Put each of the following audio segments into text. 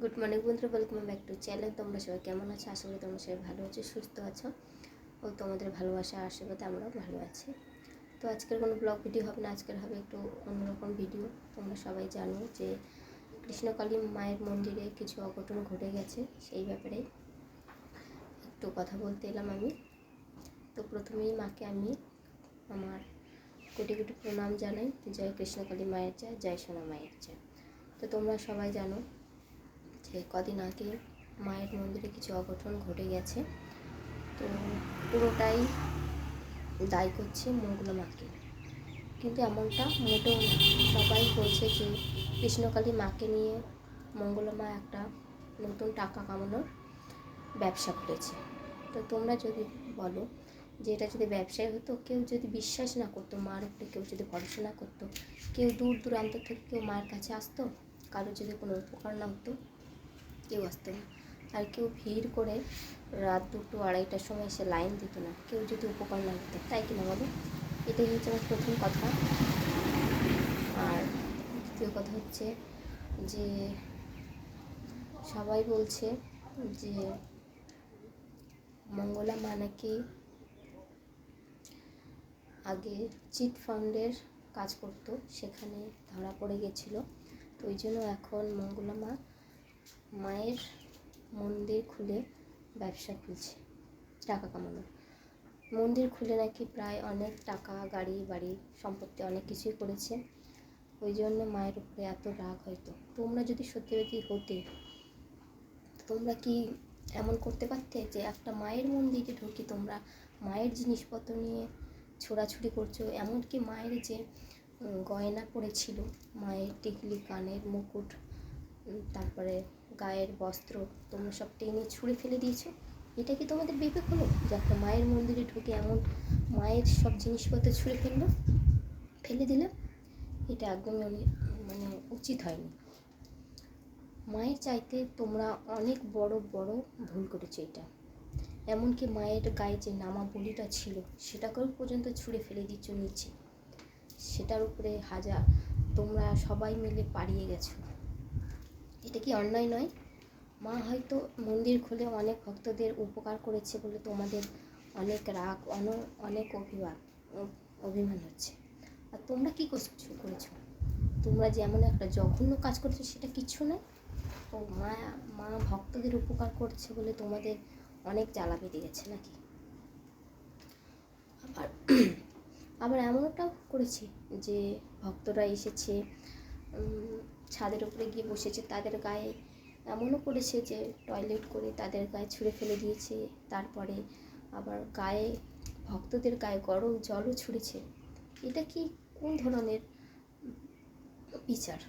Good morning বন্ধুরা। Welcome back to channel তোমরা সবাই কেমন আছো? আশা করি তোমরা সবাই ভালো আছো, সুস্থ আছো। ও, তোমাদের ভালোবাসা আশীর্বাদে আমরাও ভালো আছি। তো আজকের কোনো ব্লগ ভিডিও হবে না। আজকের হবে একটু অন্যরকম ভিডিও তোমরা সবাই জানো যে কৃষ্ণকালী মায়ের মন্দিরে কিছু অঘটন ঘটে গেছে। সেই ব্যাপারে একটু কথা বলতে এলাম আমি। তো প্রথমেই মাকে আমি আমার কোটি কোটি প্রণাম জানাই। জয় কৃষ্ণকালী মায়ের জয় জয় সোনা মায়ের জয়। তো তোমরা সবাই জানো যে কদিন আগে মায়ের মন্দিরে কিছু অঘটন ঘটে গেছে, তো পুরোটাই দায়ী করছে মঙ্গলা মাকে। কিন্তু এমনটা মোটেও সবাই বলছে যে কৃষ্ণকালী মাকে নিয়ে মঙ্গলা মা একটা নতুন টাকা কামানোর ব্যবসা করেছে। তো তোমরা যদি বলো যে এটা যদি ব্যবসায় হতো, কেউ যদি বিশ্বাস না করতো, মার উপরে কেউ যদি ভরসা না করতো, কেউ দূর দূরান্ত থেকে কেউ মায়ের কাছে আসতো কারও যদি কোনো উপকার না হতো কেউ আসতো না আর কেউ ভিড় করে রাত দুটো, আড়াইটার সময় এসে লাইন দিত না কেউ যদি উপকার না হতো তাই কিনা বলো? এটাই হচ্ছে আমার প্রথম কথা। আর দ্বিতীয় কথা হচ্ছে যে, সবাই বলছে যে, মঙ্গলা মা নাকি আগে চিট ফান্ডের কাজ করতো, সেখানে ধরা পড়ে গেছিল। তো ওই জন্য এখন মঙ্গলা মা মায়ের মন্দির খুলে ব্যবসা খুলছে, টাকা কামানোর। মন্দির খুলে নাকি প্রায় অনেক টাকা, গাড়ি, বাড়ি, সম্পত্তি অনেক কিছুই করেছে। ওই জন্য মায়ের উপরে এত রাগ হয়তো। তোমরা যদি সত্যি হতে, তোমরা কি এমন করতে পারতে যে একটা মায়ের মন্দিরে ঢুকি তোমরা মায়ের জিনিসপত্র নিয়ে ছোড়াছুড়ি করছ? এমনকি মায়ের যে গয়না পড়েছিল, মায়ের টিকলি, কানের মুকুট তারপরে গায়ের বস্ত্র তোমরা সব টেনে ছুঁড়ে ফেলে দিয়েছ। এটা কি তোমাদের বিবেক হলো? যে একটা মায়ের মন্দিরে ঢুকে এমন মায়ের সব জিনিসপত্র ছুঁড়ে ফেলল? ফেলে দিলে এটা একদমই মানে উচিত হয়নি। মায়ের চাইতে তোমরা অনেক বড় বড় ভুল করেছ এটা। এমনকি মায়ের গায়ে যে নামা বলিটা ছিল, সেটাকেও পর্যন্ত ছুঁড়ে ফেলে দিচ্ছ নিচে। সেটার উপরে হাজার তোমরা সবাই মিলে পাড়িয়ে গেছো। এটা কি অন্যায় নয়? মা হয়তো মন্দির খুলে অনেক ভক্তদের উপকার করেছে বলে তোমাদের অনেক রাগ, অন- অনেক অভিমান অভিমান হচ্ছে। আর তোমরা কি করছ, করেছ? তোমরা যেমন একটা জঘন্য কাজ করছ, সেটা কিচ্ছু নয়। ও মা মা ভক্তদের উপকার করছে বলে তোমাদের অনেক জ্বালা বেঁধে গেছে নাকি? আবার আবার এমনটাও করেছি যে ভক্তরা এসেছে ছাদের উপরে গিয়ে বসেছে, তাদের গায়ে এমনও করেছে যে টয়লেট করে তাদের গায়ে ছুঁড়ে ফেলে দিয়েছে। তারপরে আবার গায়ে, ভক্তদের গায়ে গরম জলও ছুঁড়েছে। এটা কি কোন ধরনের বিচার?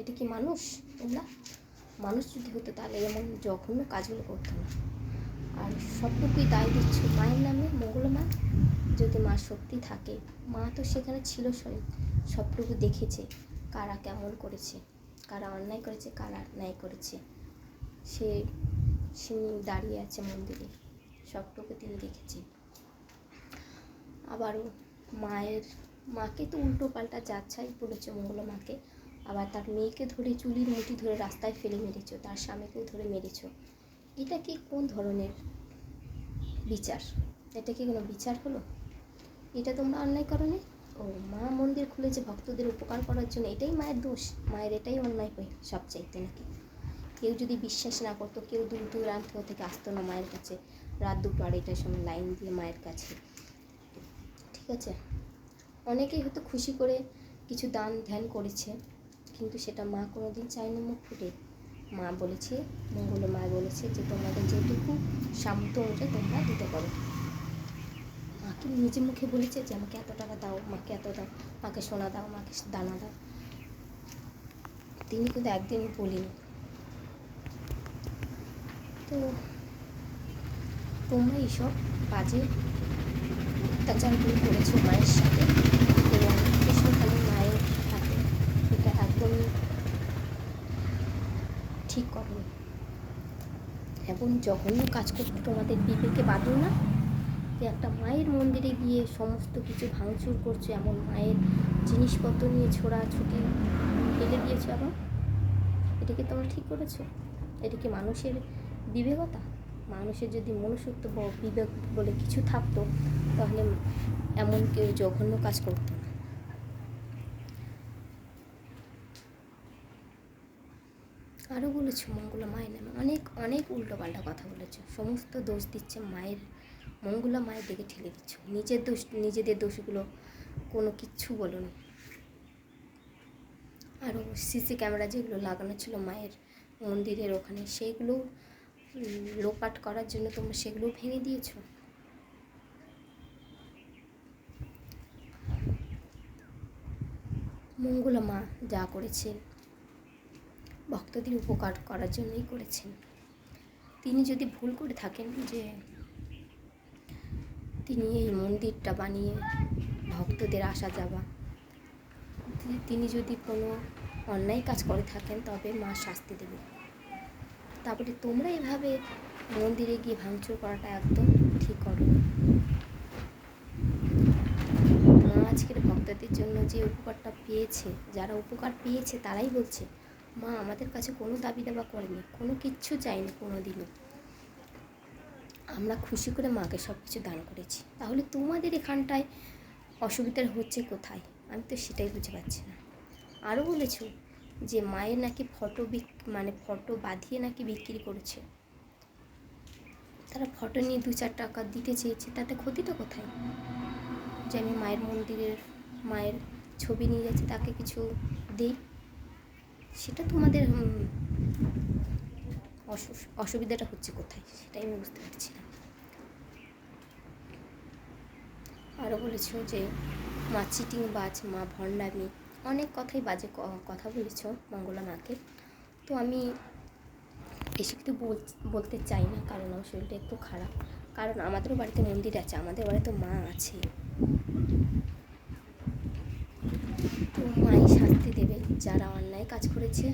এটা কি মানুষ? তোমরা মানুষ যদি হতো তাহলে এমন জঘন্য কাজগুলো করতো না। আর সবটুকুই দায় দিচ্ছ মায়ের নামে মঙ্গলা মা। যদি মা সত্যি থাকে, মা তো সেখানে ছিল স্বয়ং, সবটুকু দেখেছে। কারা কেমন করেছে, কারা অন্যায় করেছে, কারা ন্যায় করেছে। সে সে দাঁড়িয়ে আছে মন্দিরে, সবটুকু তিনি দেখেছে আবারও মায়ের, মাকে তো উল্টো পাল্টা যাচ্ছাই বলেছে মঙ্গল মাকে। আবার তার মেয়েকে ধরে চুলির মুঠি ধরে রাস্তায় ফেলে মেরেছ, তার স্বামীকেও ধরে মেরেছ। এটা কি কোন ধরনের বিচার? এটা কি কোনো বিচার হলো? এটা তোমরা অন্যায় করনি? ও, মা মন্দির খুলেছে ভক্তদের উপকার করার জন্য। এটাই মায়ের দোষ। মায়ের এটাই অন্যায় হয় সবচাইতে নাকি। কেউ যদি বিশ্বাস না করতো, কেউ দূর দূরান্ত থেকে আসতো না মায়ের কাছে। রাত দুটো আড়াইটার সময় লাইন দিয়ে মায়ের কাছে। ঠিক আছে? অনেকেই হয়তো খুশি করে কিছু দান ধ্যান করেছে, কিন্তু সেটা মা কোনো দিন চায়নি মুখ ফুটে। মা বলেছে, মঙ্গল মা বলেছে যে, তোমাদের যেটুকু সামর্থ্য অনুযায়ী তোমরা দিতে পারো। মাকে নিজে মুখে বলেছে যে, আমাকে এত টাকা দাও মাকে এত দাও মাকে সোনা দাও মাকে দানা দাও। তিনি কিন্তু একদিন বলিনি। তো তোমরা এইসব বাজে অত্যাচারগুলো করেছ মায়ের সাথে এবং কৃষ্ণকালী মায়ের হাতে। এটা একদমই ঠিক করনি। এবং জঘন্য কাজ করতে তোমাদের বিবেকে বাঁধো না? যে একটা মায়ের মন্দিরে গিয়ে সমস্ত কিছু ভাঙচুর করছে, এমন মায়ের জিনিসপত্র নিয়ে ছোড়া ছুটি ফেলে দিয়েছে আবার। এটাকে তোমরা ঠিক করেছ? এটা কি মানুষের বিবেকতা? মানুষের যদি মনুষ্যত্ব ব- বিবেক বলে কিছু থাকতো, তাহলে এমন কেউ জঘন্য কাজ করতো না। আরও বলেছ, মঙ্গলা মায়ের নামে অনেক অনেক উল্টোপাল্টা কথা বলেছ। সমস্ত দোষ দিচ্ছে মায়ের মঙ্গলা মায়ের দিকে ঠেলে দিচ্ছ। নিজের দোষ, নিজেদের দোষগুলো কোনো কিচ্ছু বলনি আরও সিসি ক্যামেরা যেগুলো লাগানো ছিল মায়ের মন্দিরের ওখানে, সেগুলো লোপাট করার জন্য তোমরা সেগুলো ভেঙে দিয়েছ? মঙ্গলা মা যা করেছেন, ভক্তদের উপকার করার জন্যই করেছেন। তিনি যদি ভুল করে থাকেন যে তিনি এই মন্দিরটা বানিয়ে ভক্তদের আসা যাওয়া। তিনি যদি কোনো অন্যায় কাজ করে থাকেন, তবে মা শাস্তি দেবে। তারপরে তোমরা এভাবে মন্দিরে গিয়ে ভাঙচুর করাটা একদম ঠিক করো মা আজকের ভক্তদের জন্য যে উপকারটা পেয়েছে, যারা উপকার পেয়েছে তারাই বলছে, মা, আমাদের কাছে কোনো দাবি দাবা করেনি, কোনো কিচ্ছু চাইনি কোনো দিনও আমরা খুশি করে মাকে সব কিছু দান করেছি। তাহলে তোমাদের এখানটায় অসুবিধা হচ্ছে কোথায়? আমি তো সেটাই বুঝতে পারছি না। আরও বলেছ যে মায়ের নাকি ফটো বিক মানে ফটো বাঁধিয়ে নাকি বিক্রি করেছে। তারা ফটো নিয়ে দু চার টাকা দিতে চেয়েছে, তাতে ক্ষতিটা কোথায়? যে আমি মায়ের মন্দিরের, মায়ের ছবি নিয়ে যাচ্ছি, তাকে কিছু দিই? সেটা তোমাদের অসুবিধাটা হচ্ছে কোথায়? সেটাই আমি বুঝতে পারছি না। আরও বলেছ যে, মা চিটিং বাজ, মা ভণ্ডামি, অনেক কথাই বাজে কথা বলেছ মঙ্গলা মাকে। তো আমি বেশি কিছু বল- বলতে চাই না, কারণ আমার শরীরটা একটু খারাপ। কারণ আমাদেরও বাড়িতে মন্দির আছে, আমাদের বাড়িতে মা আছে। তো মাই শাস্তি দেবে, যারা অন্যায় কাজ করেছে,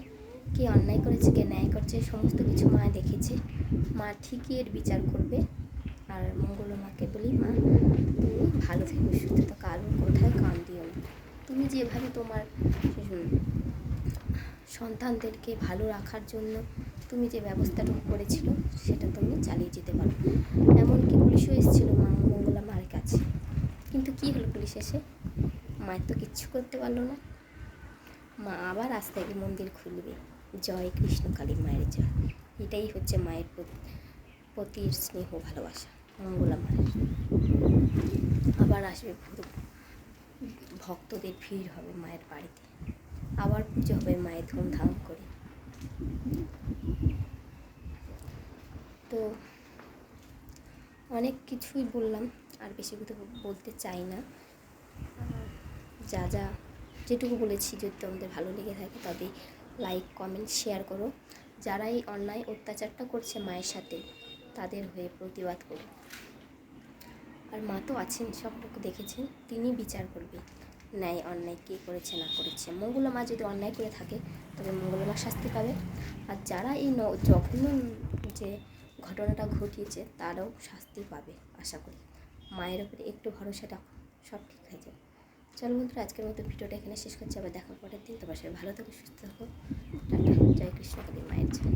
কে অন্যায় করেছে, কে ন্যায় করছে, সমস্ত কিছু মা দেখেছে। মা ঠিকই এর বিচার করবে। আর মঙ্গল মাকে বলি, মা ভালো থেকো সুস্থ থাকো কারণ কোথায় কান দিও না। তুমি যেভাবে তোমার সন্তানদেরকে ভালো রাখার জন্য তুমি যে ব্যবস্থাটুকু করেছিল, সেটা তুমি চালিয়ে যেতে পারো। এমনকি পুলিশও এসেছিল মা, মঙ্গলা মার কাছে। কিন্তু কী হলো পুলিশ এসে? মায়ের তো কিচ্ছু করতে পারল না। মা আবার আজ থেকে মন্দির খুলবে। জয় কৃষ্ণ কালী মায়ের জয়। এটাই হচ্ছে মায়ের প্রতি স্নেহ, ভালোবাসা, মঙ্গলা মায়ের। আবার আসবে ভক্তদের ভিড় হবে মায়ের বাড়িতে। আবার পুজো হবে মায়ের ধুমধাম করে। তো অনেক কিছুই বললাম, আর বেশি কিছু বলতে চাই না। যা যা যেটুকু বলেছি, যদি তোমাদের ভালো লেগে থাকে তবে লাইক কমেন্ট শেয়ার করো। যারা এই অন্যায় অত্যাচারটা করছে মায়ের সাথে, তাদের হয়ে প্রতিবাদ করো। আর মা তো আছেন, সবটুকু দেখেছেন, তিনি বিচার করবে। ন্যায় অন্যায় কে করেছে, না করেছে? মঙ্গলা মা যদি অন্যায় করে থাকে, তবে মঙ্গলা মা শাস্তি পাবে। আর যারা এই জঘন্য যে ঘটনাটা ঘটিয়েছে, তারাও শাস্তি পাবে, আশা করি। মায়ের উপরে একটু ভরসা রাখো, সব ঠিক হয়ে যাবে। চলো বন্ধুরা, আজকের মতো ভিডিওটা এখানে শেষ করছি। আবার দেখা পরের দিন। তোমার সাথে ভালো থাকো, সুস্থ থাকো। টাটা, জয় কৃষ্ণ কালী মায়ের জয়।